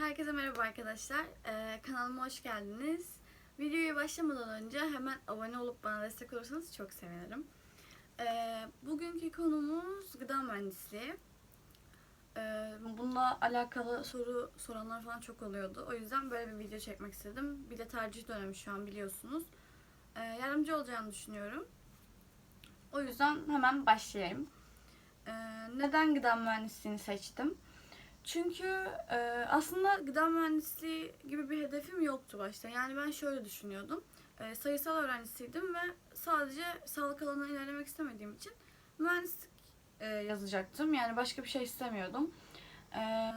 Herkese merhaba arkadaşlar. Ee, kanalıma hoş geldiniz. Videoya başlamadan önce hemen abone olup bana destek olursanız çok sevinirim. Ee, bugünkü konumuz gıda mühendisliği. Ee, bununla alakalı soru soranlar falan çok oluyordu. O yüzden böyle bir video çekmek istedim. Bir de tercih dönemi şu an biliyorsunuz. Ee, yardımcı olacağını düşünüyorum. O yüzden hemen başlayayım. Ee, neden gıda mühendisliğini seçtim? Çünkü e, aslında gıda mühendisliği gibi bir hedefim yoktu başta. Yani ben şöyle düşünüyordum. E, sayısal öğrencisiydim ve sadece sağlık alanına ilerlemek istemediğim için mühendislik e, yazacaktım. Yani başka bir şey istemiyordum. E,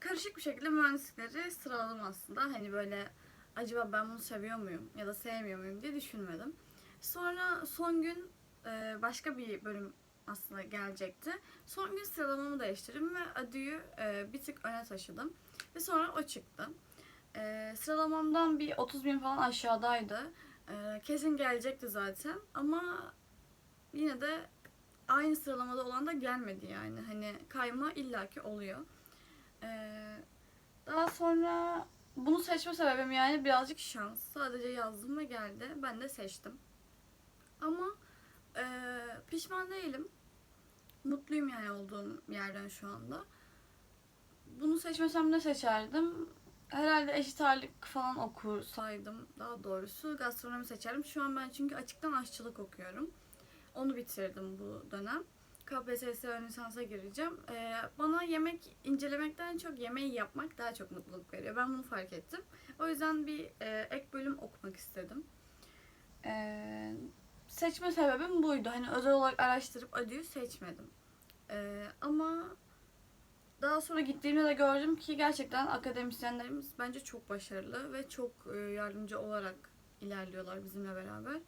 karışık bir şekilde mühendislikleri sıraladım aslında. Hani böyle acaba ben bunu seviyor muyum ya da sevmiyor muyum diye düşünmedim. Sonra son gün e, başka bir bölüm aslında gelecekti. Son gün sıralamamı değiştirdim ve Adü'yü e, bir tık öne taşıdım. Ve sonra o çıktı. E, sıralamamdan bir 30 bin falan aşağıdaydı. E, kesin gelecekti zaten ama yine de aynı sıralamada olan da gelmedi yani. Hani kayma illaki oluyor. E, daha sonra bunu seçme sebebim yani birazcık şans. Sadece yazdım ve geldi. Ben de seçtim. Ama ee, pişman değilim. Mutluyum yani olduğum yerden şu anda. Bunu seçmesem ne seçerdim? Herhalde eşit ağırlık falan okursaydım daha doğrusu gastronomi seçerdim. Şu an ben çünkü açıktan aşçılık okuyorum. Onu bitirdim bu dönem. KPSS ön lisansa gireceğim. Ee, bana yemek incelemekten çok yemeği yapmak daha çok mutluluk veriyor. Ben bunu fark ettim. O yüzden bir e, ek bölüm okumak istedim. Ee, seçme sebebim buydu. Hani özel olarak araştırıp Adü'yü seçmedim. Ee, ama daha sonra gittiğimde de gördüm ki gerçekten akademisyenlerimiz bence çok başarılı ve çok e, yardımcı olarak ilerliyorlar bizimle beraber.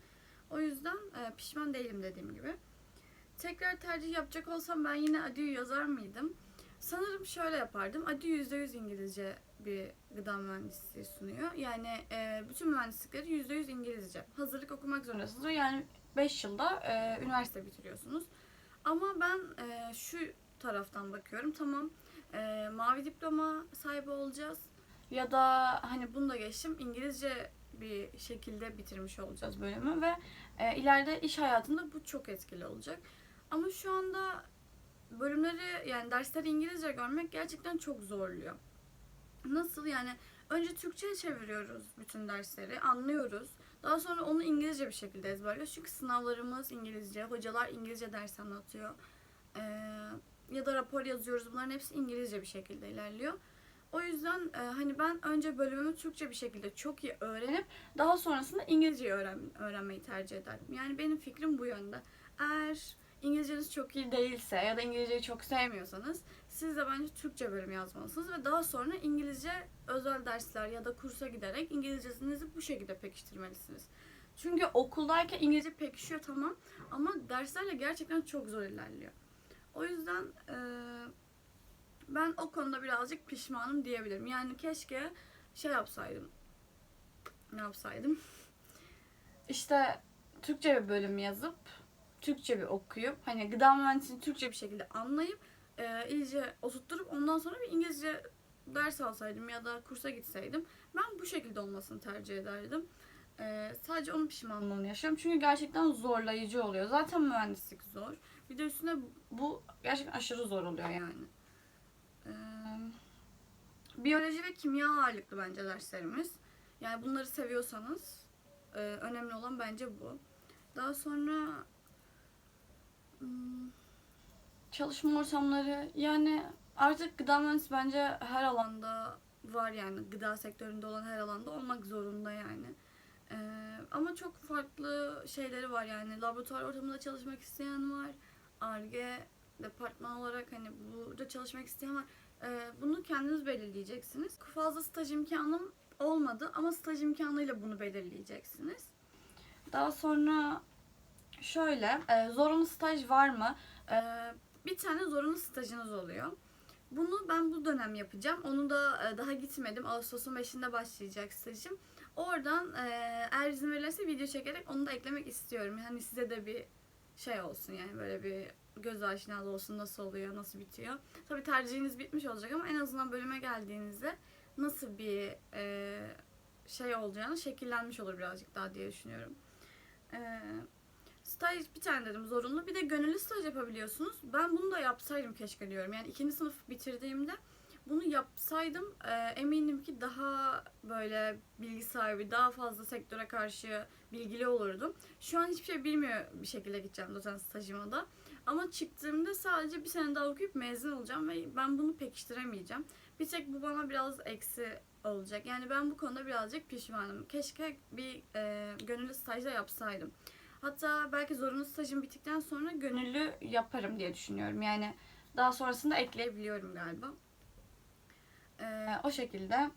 O yüzden e, pişman değilim dediğim gibi. Tekrar tercih yapacak olsam ben yine Adü'yü yazar mıydım? Sanırım şöyle yapardım. Adü %100 İngilizce bir gıda mühendisliği sunuyor. Yani e, bütün mühendislikleri %100 İngilizce. Hazırlık okumak zorundasınız. Yani 5 yılda e, üniversite bitiriyorsunuz. Ama ben e, şu taraftan bakıyorum. Tamam e, mavi diploma sahibi olacağız. Ya da hani bunu da geçtim. İngilizce bir şekilde bitirmiş olacağız bölümü ve e, ileride iş hayatında bu çok etkili olacak. Ama şu anda bölümleri yani dersleri İngilizce görmek gerçekten çok zorluyor. Nasıl yani önce Türkçe'ye çeviriyoruz bütün dersleri, anlıyoruz. Daha sonra onu İngilizce bir şekilde ezberliyoruz. Çünkü sınavlarımız İngilizce, hocalar İngilizce ders anlatıyor. Ee, ya da rapor yazıyoruz. Bunların hepsi İngilizce bir şekilde ilerliyor. O yüzden e, hani ben önce bölümümü Türkçe bir şekilde çok iyi öğrenip daha sonrasında İngilizceyi öğren öğrenmeyi tercih ederdim. Yani benim fikrim bu yönde. Eğer İngilizceniz çok iyi değilse ya da İngilizceyi çok sevmiyorsanız siz de bence Türkçe bölüm yazmalısınız ve daha sonra İngilizce özel dersler ya da kursa giderek İngilizcenizi bu şekilde pekiştirmelisiniz. Çünkü okuldayken İngilizce pekişiyor tamam ama derslerle gerçekten çok zor ilerliyor. O yüzden e, ben o konuda birazcık pişmanım diyebilirim. Yani keşke şey yapsaydım. Ne yapsaydım? İşte Türkçe bir bölüm yazıp Türkçe bir okuyup hani gıda mühendisliğini Türkçe bir şekilde anlayıp e, iyice oturtturup ondan sonra bir İngilizce ders alsaydım ya da kursa gitseydim ben bu şekilde olmasını tercih ederdim. E, sadece onun pişmanlığını yaşıyorum. Çünkü gerçekten zorlayıcı oluyor. Zaten mühendislik zor. Bir de üstüne bu gerçekten aşırı zor oluyor yani. E, biyoloji ve kimya ağırlıklı bence derslerimiz. Yani bunları seviyorsanız e, önemli olan bence bu. Daha sonra çalışma ortamları yani artık gıda mühendisi bence her alanda var yani gıda sektöründe olan her alanda olmak zorunda yani. Ee, ama çok farklı şeyleri var yani laboratuvar ortamında çalışmak isteyen var. ARGE departman olarak hani burada çalışmak isteyen var. Ee, bunu kendiniz belirleyeceksiniz. Fazla staj imkanım olmadı ama staj imkanıyla bunu belirleyeceksiniz. Daha sonra Şöyle, e, zorunlu staj var mı? E, bir tane zorunlu stajınız oluyor. Bunu ben bu dönem yapacağım. Onu da e, daha gitmedim. Ağustos'un 5'inde başlayacak stajım. Oradan e, eğer izin verirlerse video çekerek onu da eklemek istiyorum. Yani size de bir şey olsun yani böyle bir göz aşinalı olsun nasıl oluyor, nasıl bitiyor. Tabii tercihiniz bitmiş olacak ama en azından bölüme geldiğinizde nasıl bir e, şey olacağını şekillenmiş olur birazcık daha diye düşünüyorum. E, staj bir tane dedim zorunlu. Bir de gönüllü staj yapabiliyorsunuz. Ben bunu da yapsaydım keşke diyorum. Yani ikinci sınıf bitirdiğimde bunu yapsaydım e, eminim ki daha böyle bilgi sahibi, daha fazla sektöre karşı bilgili olurdum. Şu an hiçbir şey bilmiyor bir şekilde gideceğim doçent stajıma da. Ama çıktığımda sadece bir sene daha okuyup mezun olacağım ve ben bunu pekiştiremeyeceğim. Bir tek bu bana biraz eksi olacak. Yani ben bu konuda birazcık pişmanım. Keşke bir e, gönüllü stajda yapsaydım. Hatta belki zorunlu stajım bittikten sonra gönüllü yaparım diye düşünüyorum. Yani daha sonrasında ekleyebiliyorum galiba. E, o şekilde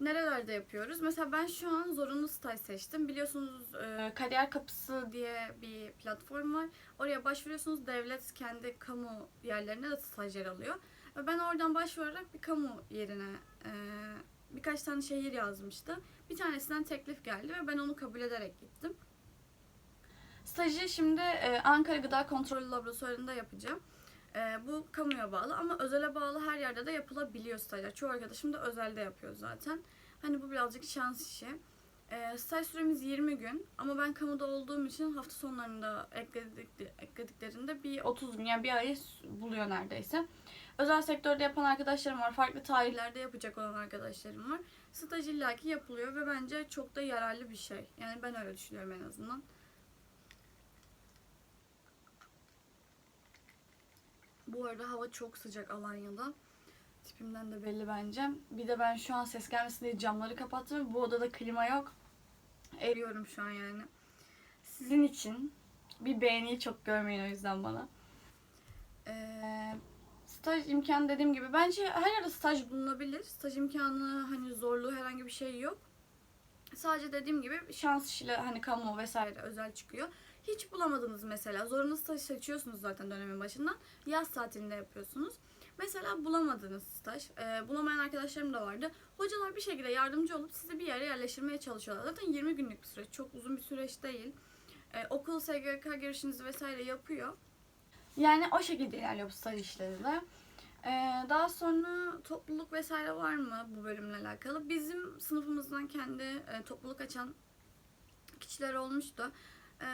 nerelerde yapıyoruz? Mesela ben şu an zorunlu staj seçtim. Biliyorsunuz e, Kariyer Kapısı diye bir platform var. Oraya başvuruyorsunuz. Devlet kendi kamu yerlerine de stajyer alıyor. Ve ben oradan başvurarak bir kamu yerine e, birkaç tane şehir yazmıştı. Bir tanesinden teklif geldi ve ben onu kabul ederek gittim. Stajı şimdi e, Ankara Gıda Kontrolü Laboratuvarı'nda yapacağım. E, bu kamuya bağlı ama özele bağlı her yerde de yapılabiliyor stajlar. Çoğu arkadaşım da özelde yapıyor zaten. Hani bu birazcık şans işi. E, staj süremiz 20 gün ama ben kamuda olduğum için hafta sonlarında ekledik, eklediklerinde bir 30 gün yani bir ayı buluyor neredeyse. Özel sektörde yapan arkadaşlarım var. Farklı tarihlerde yapacak olan arkadaşlarım var. Staj illaki yapılıyor ve bence çok da yararlı bir şey. Yani ben öyle düşünüyorum en azından. Bu arada hava çok sıcak Alanya'da. Tipimden de belli bence. Bir de ben şu an ses gelmesin diye camları kapattım. Bu odada klima yok. Eriyorum şu an yani. Sizin için bir beğeniyi çok görmeyin o yüzden bana. Ee, staj imkanı dediğim gibi bence her yerde staj bulunabilir. Staj imkanı hani zorluğu herhangi bir şey yok. Sadece dediğim gibi şans işiyle hani kamu vesaire özel çıkıyor. Hiç bulamadınız mesela. Zorunlu seçiyorsunuz zaten dönemin başından. Yaz tatilinde yapıyorsunuz. Mesela bulamadınız staj. E, bulamayan arkadaşlarım da vardı. Hocalar bir şekilde yardımcı olup sizi bir yere yerleştirmeye çalışıyorlar. Zaten 20 günlük bir süreç. Çok uzun bir süreç değil. E, okul, SGK görüşünüzü vesaire yapıyor. Yani o şekilde ilerliyor bu staj işleri de. Ee, daha sonra topluluk vesaire var mı bu bölümle alakalı? Bizim sınıfımızdan kendi e, topluluk açan kişiler olmuştu. Ee,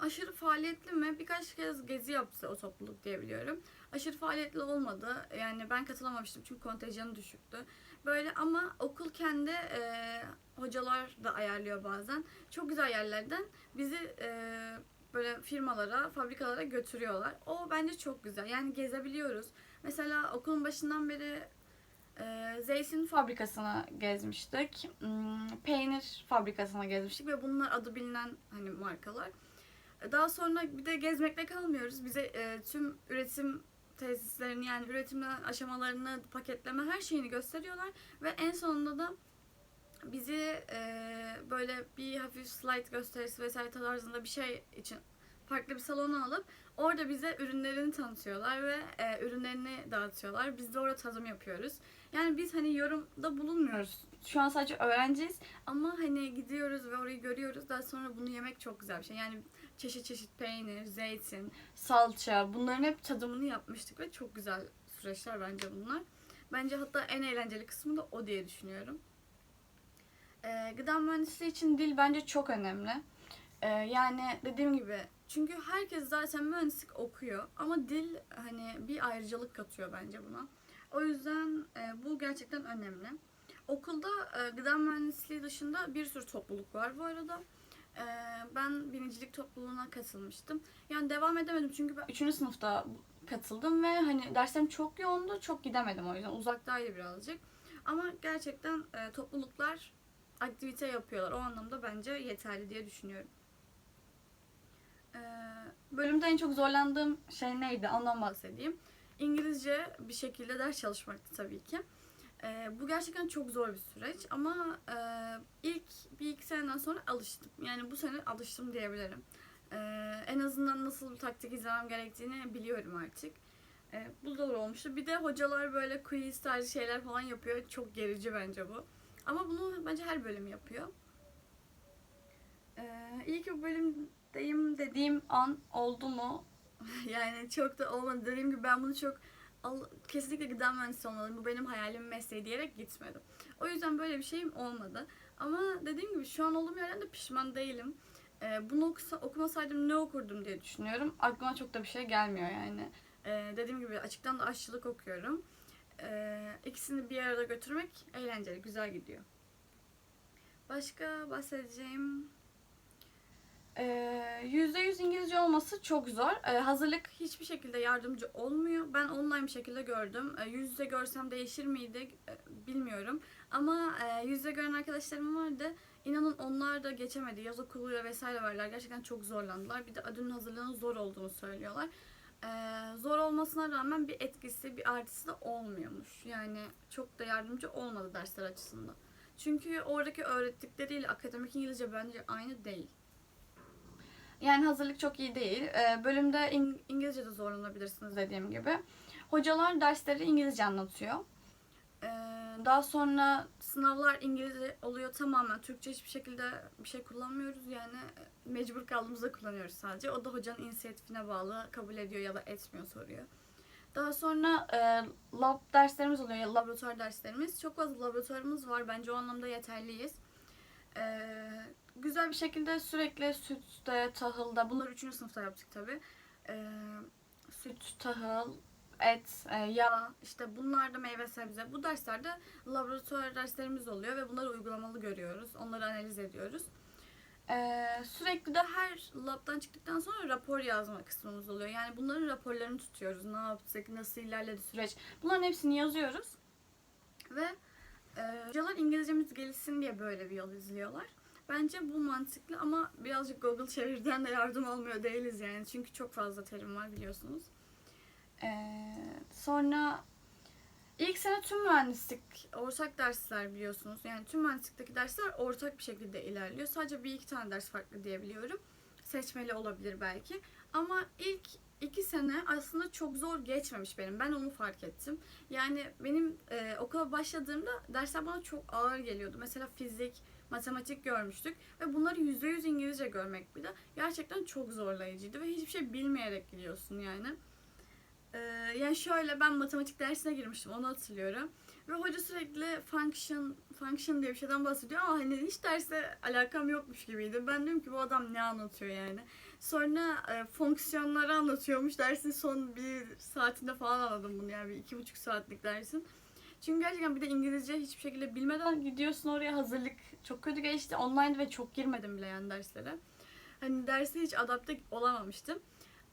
aşırı faaliyetli mi? Birkaç kez gezi yaptı o topluluk diyebiliyorum. Aşırı faaliyetli olmadı. Yani ben katılamamıştım çünkü kontenjanı düşüktü. Böyle ama okul kendi e, hocalar da ayarlıyor bazen. Çok güzel yerlerden bizi e, böyle firmalara, fabrikalara götürüyorlar. O bence çok güzel. Yani gezebiliyoruz. Mesela okulun başından beri e, zeytin fabrikasına gezmiştik. Hmm, peynir fabrikasına gezmiştik ve bunlar adı bilinen hani markalar. E, Daha sonra bir de gezmekle kalmıyoruz. Bize e, tüm üretim tesislerini yani üretim aşamalarını, paketleme her şeyini gösteriyorlar ve en sonunda da bizi e, böyle bir hafif slide gösterisi vesaire tarzında bir şey için farklı bir salona alıp orada bize ürünlerini tanıtıyorlar ve ürünlerini dağıtıyorlar. Biz de orada tadım yapıyoruz. Yani biz hani yorumda bulunmuyoruz. Şu an sadece öğrenciyiz ama hani gidiyoruz ve orayı görüyoruz. Daha sonra bunu yemek çok güzel bir şey. Yani çeşit çeşit peynir, zeytin, salça bunların hep tadımını yapmıştık ve çok güzel süreçler bence bunlar. Bence hatta en eğlenceli kısmı da o diye düşünüyorum. Ee, gıda mühendisliği için dil bence çok önemli. Ee, yani dediğim gibi çünkü herkes zaten mühendislik okuyor ama dil hani bir ayrıcalık katıyor bence buna. O yüzden e, bu gerçekten önemli. Okulda e, gıda mühendisliği dışında bir sürü topluluk var bu arada. E, ben binicilik topluluğuna katılmıştım. Yani devam edemedim çünkü ben 3. sınıfta katıldım ve hani derslerim çok yoğundu. Çok gidemedim o yüzden. Uzaktaydı birazcık. Ama gerçekten e, topluluklar aktivite yapıyorlar. O anlamda bence yeterli diye düşünüyorum. Ee, bölümde en çok zorlandığım şey neydi? Ondan bahsedeyim. İngilizce bir şekilde ders çalışmaktı tabii ki. Ee, bu gerçekten çok zor bir süreç ama e, ilk bir iki seneden sonra alıştım. Yani bu sene alıştım diyebilirim. Ee, en azından nasıl bir taktik izlemem gerektiğini biliyorum artık. Ee, bu zor olmuştu. Bir de hocalar böyle quiz tarzı şeyler falan yapıyor. Çok gerici bence bu. Ama bunu bence her bölüm yapıyor. Ee, iyi ki bu bölümdeyim dediğim an oldu mu? yani çok da olmadı. Dediğim gibi ben bunu çok kesinlikle gıda mühendisi olmalıyım, bu benim hayalim mesleği diyerek gitmedim. O yüzden böyle bir şeyim olmadı. Ama dediğim gibi şu an olduğum yerden de pişman değilim. Ee, bunu okusa, okumasaydım ne okurdum diye düşünüyorum. Aklıma çok da bir şey gelmiyor yani. Ee, dediğim gibi açıktan da aşçılık okuyorum. Ee, ikisini bir arada götürmek eğlenceli, güzel gidiyor. Başka bahsedeceğim %100 İngilizce olması çok zor. Ee, hazırlık hiçbir şekilde yardımcı olmuyor. Ben online bir şekilde gördüm. Ee, yüz yüze görsem değişir miydi Ee, bilmiyorum. Ama e, yüz yüze gören arkadaşlarım vardı. İnanın onlar da geçemedi. Yaz okuluyla vesaire varlar. Gerçekten çok zorlandılar. Bir de ödülün hazırlığının zor olduğunu söylüyorlar. Ee, zor olmasına rağmen bir etkisi, bir artısı da olmuyormuş. Yani çok da yardımcı olmadı dersler açısından. Çünkü oradaki öğrettikleriyle akademik İngilizce bence aynı değil. Yani hazırlık çok iyi değil. Ee, bölümde İng- İngilizce de zorlanabilirsiniz dediğim gibi. Hocalar dersleri İngilizce anlatıyor. Ee, daha sonra sınavlar İngilizce oluyor tamamen. Türkçe hiçbir şekilde bir şey kullanmıyoruz. Yani mecbur kaldığımızda kullanıyoruz sadece. O da hocanın inisiyatifine bağlı kabul ediyor ya da etmiyor soruyor. Daha sonra e, lab derslerimiz oluyor, laboratuvar derslerimiz. Çok fazla laboratuvarımız var. Bence o anlamda yeterliyiz. Ee, güzel bir şekilde sürekli sütte, tahılda, bunları 3. sınıfta yaptık tabi. süt, tahıl, et, e, yağ, işte bunlar da meyve sebze. Bu derslerde laboratuvar derslerimiz oluyor ve bunları uygulamalı görüyoruz. Onları analiz ediyoruz. Ee, sürekli de her labdan çıktıktan sonra rapor yazma kısmımız oluyor. Yani bunların raporlarını tutuyoruz. Ne yaptık, nasıl ilerledi süreç. Bunların hepsini yazıyoruz. Ve e, hocalar İngilizcemiz gelişsin diye böyle bir yol izliyorlar. Bence bu mantıklı ama birazcık Google çeviriden de yardım almıyor değiliz yani. Çünkü çok fazla terim var biliyorsunuz. Ee, sonra ilk sene tüm mühendislik ortak dersler biliyorsunuz. Yani tüm mühendislikteki dersler ortak bir şekilde ilerliyor. Sadece bir iki tane ders farklı diyebiliyorum. Seçmeli olabilir belki. Ama ilk iki sene aslında çok zor geçmemiş benim. Ben onu fark ettim. Yani benim e, okula başladığımda dersler bana çok ağır geliyordu. Mesela fizik, matematik görmüştük ve bunları %100 İngilizce görmek bir de gerçekten çok zorlayıcıydı ve hiçbir şey bilmeyerek gidiyorsun yani. Ee, yani şöyle ben matematik dersine girmiştim onu hatırlıyorum. Ve hoca sürekli function, function diye bir şeyden bahsediyor ama hani hiç derse alakam yokmuş gibiydi. Ben diyorum ki bu adam ne anlatıyor yani. Sonra e, fonksiyonları anlatıyormuş. Dersin son bir saatinde falan anladım bunu yani bir iki buçuk saatlik dersin. Çünkü gerçekten bir de İngilizce hiçbir şekilde bilmeden gidiyorsun oraya hazırlık çok kötü geçti. Online ve çok girmedim bile yani derslere. Hani derse hiç adapte olamamıştım.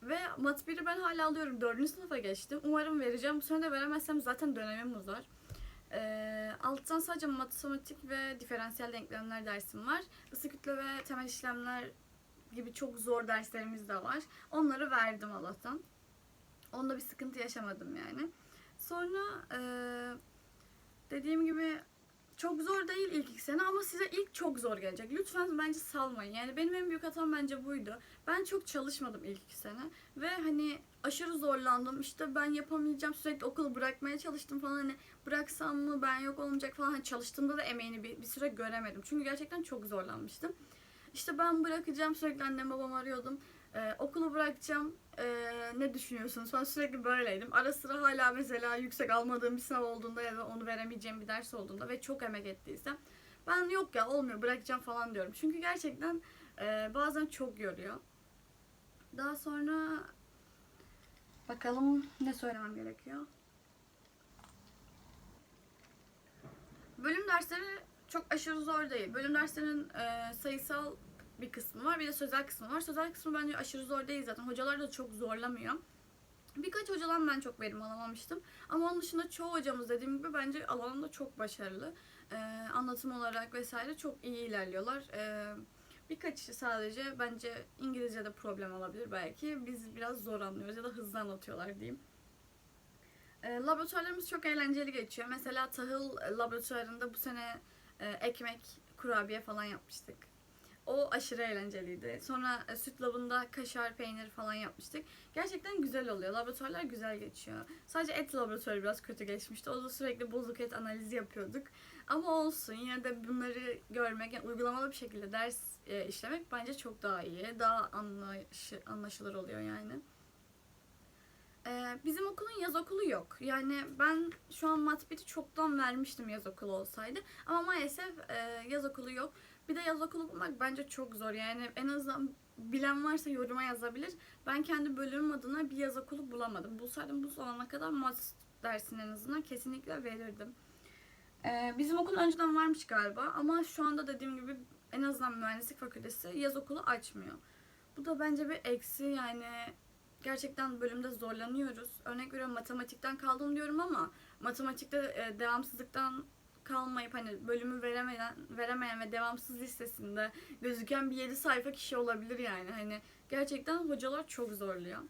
Ve mat 1'i ben hala alıyorum. 4. sınıfa geçtim. Umarım vereceğim. Bu sene de veremezsem zaten dönemim uzar. Ee, alttan sadece matematik ve diferansiyel denklemler dersim var. Isı kütle ve temel işlemler gibi çok zor derslerimiz de var. Onları verdim Allah'tan. Onda bir sıkıntı yaşamadım yani. Sonra eee, dediğim gibi çok zor değil ilk iki sene ama size ilk çok zor gelecek. Lütfen bence salmayın. Yani benim en büyük hatam bence buydu. Ben çok çalışmadım ilk iki sene. Ve hani aşırı zorlandım. İşte ben yapamayacağım. Sürekli okulu bırakmaya çalıştım falan. Hani bıraksam mı ben yok olmayacak falan. Hani çalıştığımda da emeğini bir, bir süre göremedim. Çünkü gerçekten çok zorlanmıştım. İşte ben bırakacağım. Sürekli annem babam arıyordum. Ee, okulu bırakacağım. Ee, ne düşünüyorsunuz? Sonra sürekli böyleydim. Ara sıra hala mesela yüksek almadığım bir sınav olduğunda ya da onu veremeyeceğim bir ders olduğunda ve çok emek ettiysem ben yok ya olmuyor bırakacağım falan diyorum. Çünkü gerçekten e, bazen çok yoruyor. Daha sonra bakalım ne söylemem gerekiyor. Bölüm dersleri çok aşırı zor değil. Bölüm derslerinin e, sayısal bir kısmı var. Bir de sözel kısmı var. Sözel kısmı bence aşırı zor değil zaten. Hocalar da çok zorlamıyor. Birkaç hocadan ben çok verim alamamıştım. Ama onun dışında çoğu hocamız dediğim gibi bence alanında çok başarılı. Ee, anlatım olarak vesaire çok iyi ilerliyorlar. Ee, birkaçı sadece bence İngilizce'de problem olabilir belki. Biz biraz zor anlıyoruz ya da hızlı anlatıyorlar diyeyim. Ee, laboratuvarlarımız çok eğlenceli geçiyor. Mesela tahıl laboratuvarında bu sene e, ekmek, kurabiye falan yapmıştık. O aşırı eğlenceliydi. Sonra e, süt labında kaşar, peynir falan yapmıştık. Gerçekten güzel oluyor. Laboratuvarlar güzel geçiyor. Sadece et laboratuvarı biraz kötü geçmişti. O da sürekli bozuk et analizi yapıyorduk. Ama olsun yine de bunları görmek, yani uygulamalı bir şekilde ders e, işlemek bence çok daha iyi. Daha anlaşı, anlaşılır oluyor yani. Ee, bizim okulun yaz okulu yok. Yani ben şu an matbiti çoktan vermiştim yaz okulu olsaydı. Ama maalesef e, yaz okulu yok. Bir de yaz okulu bulmak bence çok zor. Yani en azından bilen varsa yoruma yazabilir. Ben kendi bölümüm adına bir yaz okulu bulamadım. Bulsaydım bu zamana kadar mat dersini en azından kesinlikle verirdim. Ee, bizim okul önceden varmış galiba ama şu anda dediğim gibi en azından mühendislik fakültesi yaz okulu açmıyor. Bu da bence bir eksi yani gerçekten bölümde zorlanıyoruz. Örnek veriyorum matematikten kaldım diyorum ama matematikte e, devamsızlıktan kalmayıp hani bölümü veremeyen, veremeyen ve devamsız listesinde gözüken bir 7 sayfa kişi olabilir yani. Hani gerçekten hocalar çok zorluyor.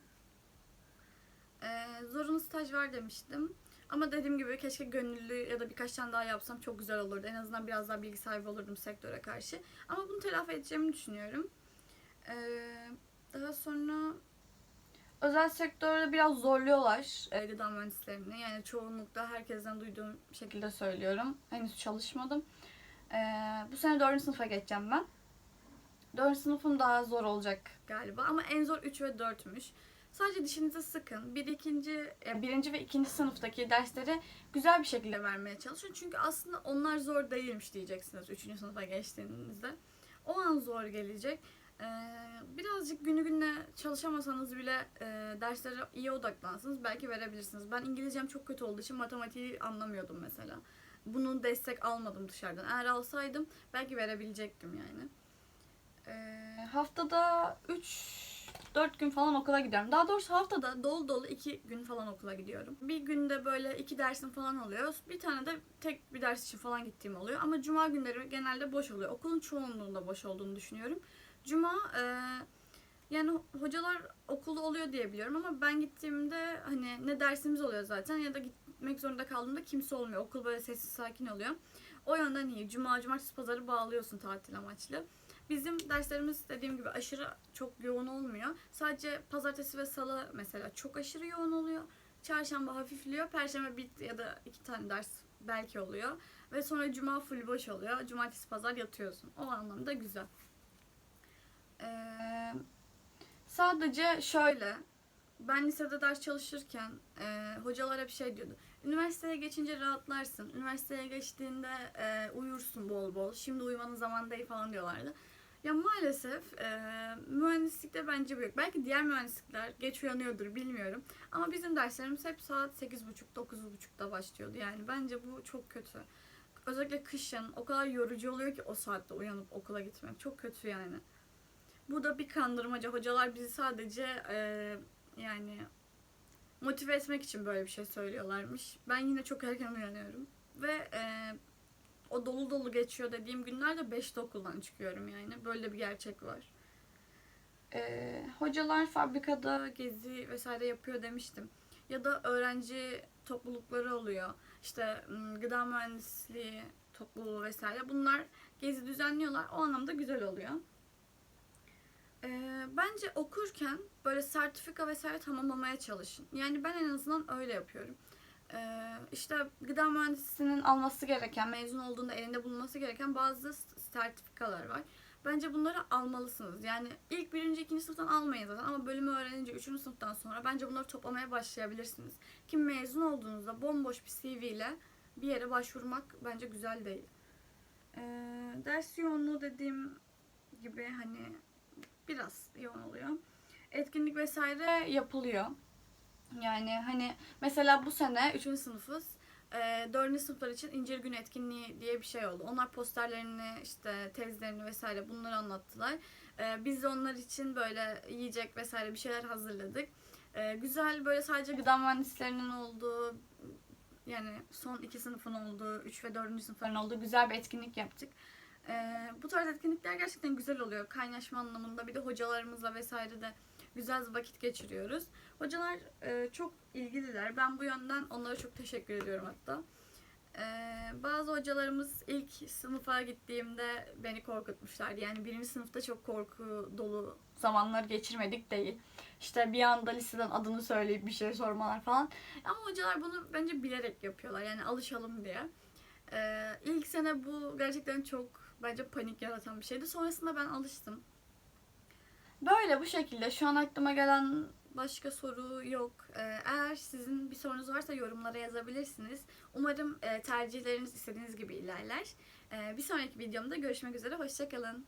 Ee, zorunlu staj var demiştim. Ama dediğim gibi keşke gönüllü ya da birkaç tane daha yapsam çok güzel olurdu. En azından biraz daha bilgi sahibi olurdum sektöre karşı. Ama bunu telafi edeceğimi düşünüyorum. Ee, daha sonra özel sektörde biraz zorluyorlar e, gıda mühendislerini. Yani çoğunlukla herkesten duyduğum şekilde söylüyorum. Henüz çalışmadım. Ee, bu sene 4. sınıfa geçeceğim ben. 4. sınıfım daha zor olacak galiba ama en zor 3 ve 4'müş. Sadece dişinizi sıkın. Bir, ikinci, e, birinci ve ikinci sınıftaki dersleri güzel bir şekilde vermeye çalışın. Çünkü aslında onlar zor değilmiş diyeceksiniz 3. sınıfa geçtiğinizde. O an zor gelecek. Ee, birazcık günü gününe çalışamasanız bile e, derslere iyi odaklansınız. Belki verebilirsiniz. Ben İngilizcem çok kötü olduğu için matematiği anlamıyordum mesela. Bunun destek almadım dışarıdan. Eğer alsaydım belki verebilecektim yani. Ee, haftada 3 4 gün falan okula gidiyorum. Daha doğrusu haftada dolu dolu 2 gün falan okula gidiyorum. Bir günde böyle 2 dersim falan oluyor. Bir tane de tek bir ders için falan gittiğim oluyor. Ama cuma günleri genelde boş oluyor. Okulun çoğunluğunda boş olduğunu düşünüyorum. Cuma e, yani hocalar okulda oluyor diye biliyorum ama ben gittiğimde hani ne dersimiz oluyor zaten ya da gitmek zorunda kaldığımda kimse olmuyor. Okul böyle sessiz sakin oluyor. O yönden iyi. Cuma, cumartesi, pazarı bağlıyorsun tatil amaçlı. Bizim derslerimiz dediğim gibi aşırı çok yoğun olmuyor. Sadece pazartesi ve salı mesela çok aşırı yoğun oluyor. Çarşamba hafifliyor. Perşembe bir ya da iki tane ders belki oluyor. Ve sonra cuma full boş oluyor. Cumartesi pazar yatıyorsun. O anlamda güzel. Ee, sadece şöyle. Ben lisede ders çalışırken e, hocalar hep şey diyordu. Üniversiteye geçince rahatlarsın. Üniversiteye geçtiğinde e, uyursun bol bol. Şimdi uyumanın zamanı değil falan diyorlardı. Ya maalesef e, mühendislikte bence bu yok. Belki diğer mühendislikler geç uyanıyordur bilmiyorum. Ama bizim derslerimiz hep saat 8.30-9.30'da başlıyordu. Yani bence bu çok kötü. Özellikle kışın o kadar yorucu oluyor ki o saatte uyanıp okula gitmek. Çok kötü yani. Bu da bir kandırmaca. Hocalar bizi sadece e, yani motive etmek için böyle bir şey söylüyorlarmış. Ben yine çok erken uyanıyorum. Ve e, o dolu dolu geçiyor dediğim günlerde 5'te okuldan çıkıyorum yani. Böyle bir gerçek var. Ee, hocalar fabrikada gezi vesaire yapıyor demiştim. Ya da öğrenci toplulukları oluyor. İşte gıda mühendisliği topluluğu vesaire. Bunlar gezi düzenliyorlar. O anlamda güzel oluyor. Ee, bence okurken böyle sertifika vesaire tamamlamaya çalışın. Yani ben en azından öyle yapıyorum. Ee, işte gıda mühendisliğinin alması gereken, mezun olduğunda elinde bulunması gereken bazı sertifikalar var. Bence bunları almalısınız. Yani ilk birinci, ikinci sınıftan almayın zaten ama bölümü öğrenince üçüncü sınıftan sonra bence bunları toplamaya başlayabilirsiniz. Ki mezun olduğunuzda bomboş bir CV ile bir yere başvurmak bence güzel değil. Ee, ders yoğunluğu dediğim gibi hani biraz yoğun oluyor. Etkinlik vesaire yapılıyor. Yani hani mesela bu sene 3. sınıfız. E, 4. sınıflar için İncir Günü etkinliği diye bir şey oldu. Onlar posterlerini, işte tezlerini vesaire bunları anlattılar. E, biz de onlar için böyle yiyecek vesaire bir şeyler hazırladık. E, güzel böyle sadece gıda mühendislerinin olduğu yani son iki sınıfın olduğu, 3 ve 4. sınıfların olduğu güzel bir etkinlik yaptık. Ee, bu tarz etkinlikler gerçekten güzel oluyor. Kaynaşma anlamında bir de hocalarımızla vesaire de güzel vakit geçiriyoruz. Hocalar e, çok ilgililer. Ben bu yönden onlara çok teşekkür ediyorum hatta. Ee, bazı hocalarımız ilk sınıfa gittiğimde beni korkutmuşlar. Yani birinci sınıfta çok korku dolu zamanlar geçirmedik değil. İşte bir anda liseden adını söyleyip bir şey sormalar falan. Ama hocalar bunu bence bilerek yapıyorlar. Yani alışalım diye. Ee, ilk sene bu gerçekten çok bence panik yaratan bir şeydi. Sonrasında ben alıştım. Böyle bu şekilde şu an aklıma gelen Başka soru yok. Ee, eğer sizin bir sorunuz varsa yorumlara yazabilirsiniz. Umarım e, tercihleriniz istediğiniz gibi ilerler. Ee, bir sonraki videomda görüşmek üzere. Hoşçakalın.